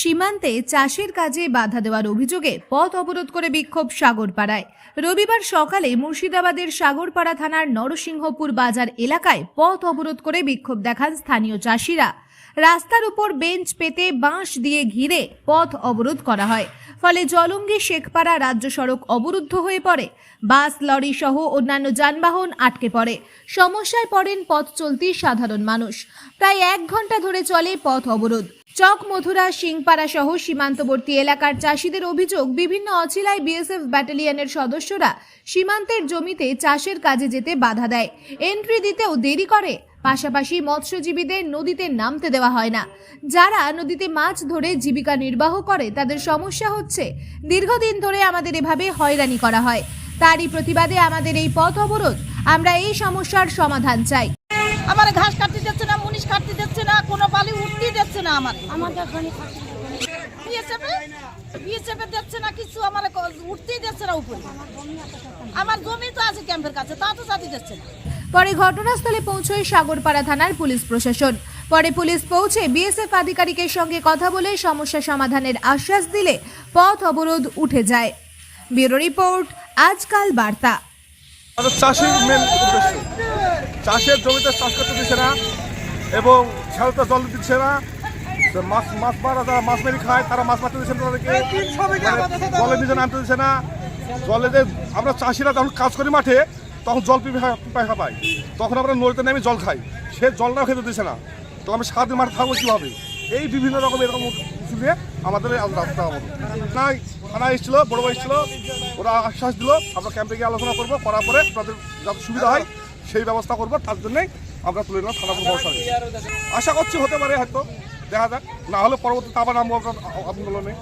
সীমান্তে চাষের কাজে বাধা দেওয়ার অভিযোগে পথ অবরোধ করে বিক্ষোভ সাগরপাড়ায়। রবিবার সকালে মুর্শিদাবাদের সাগরপাড়া থানার নরসিংহপুর বাজার এলাকায় পথ অবরোধ করে বিক্ষোভ দেখান স্থানীয় চাষিরা। রাস্তার উপর বেঞ্চ পেতে বাঁশ দিয়ে ঘিরে পথ অবরোধ করা হয়। ফলে জলঙ্গি শেখপাড়া রাজ্য সড়ক অবরুদ্ধ হয়ে পড়ে। বাস, লরি সহ অন্যান্য যানবাহন আটকে পড়ে। সমস্যায় পড়েন পথ চলতি সাধারণ মানুষ। প্রায় এক ঘণ্টা ধরে চলে পথ অবরোধ। চক, মথুরা সিংপাড়া সহ সীমান্তবর্তী এলাকার চাষিদের অভিযোগ, বিভিন্ন অচিলায় বিএসএফ ব্যাটালিয়নের সদস্যরা সীমান্তের জমিতে চাষের কাজে যেতে বাধা দেয়। এন্ট্রি দিতেও দেরি করে, পাশাপাশি মৎস্যজীবীদের নদীতে নামতে দেওয়া হয় না। যারা নদীতে মাছ ধরে জীবিকা নির্বাহ করে, তাদের সমস্যা হচ্ছে, দীর্ঘদিন ধরে আমাদের এভাবে হয়রানি করা হয়। তারই প্রতিবাদে আমাদের এই পথ অবরোধ। আমরা এই সমস্যার সমাধান চাই। আমার ঘাস কাটতে দিচ্ছে না মুনিশ কাটতে দিচ্ছে না কোনো বালি উঠতে দিচ্ছে না আমার। বিএসএফে দিচ্ছে না কিছু আমার উঠতেই দিচ্ছে না উপরে। আমার জমি তো আছে ক্যাম্পের কাছে তা তো জাতি দিচ্ছে না। পরে ঘটনাস্থলে পৌঁছয় সাগরপাড়া থানার পুলিশ প্রশাসন। পরে পুলিশ পৌঁছে বিএসএফ আধিকারিকের সঙ্গে কথা বলে সমস্যা সমাধানের আশ্বাস দিলে পথ অবরোধ উঠে যায়। ব্যুরো রিপোর্ট আজকাল বার্তা। চাষির চাষের জমিতে চাষ করতে দিচ্ছে না এবং খেলতে জল দিচ্ছে না। মাছ মাছ মারা যারা মাছ মেরে খায় তারা মাছ মারতে দিচ্ছে না তাদেরকে। মানে জলের নিচে নামতে দিচ্ছে না। জলে যে আমরা চাষিরা যখন কাজ করি মাঠে তখন জল পিপা- পিপাসা পাই। তখন আমরা নদীতে নেমে জল খাই। সে জলটাও খেতে দিচ্ছে না। তো আমি সারাদিন মাঠে থাকব কীভাবে? এই বিভিন্ন রকম এরকম দিয়ে আমাদের রাস্তা আমাদের থানায় থানায় এসেছিল বড় ভাই এসেছিল ওরা আশ্বাস দিল আমরা ক্যাম্পে গিয়ে আলোচনা করব করার পরে আপনাদের যাতে সুবিধা হয় সেই ব্যবস্থা করব, তার জন্যই আমরা তুলে নিলাম থানা ভরসা। আশা করছি হতে পারে হয়তো, দেখা যাক না হলে পরবর্তীতে আবার নামবো আন্দোলনে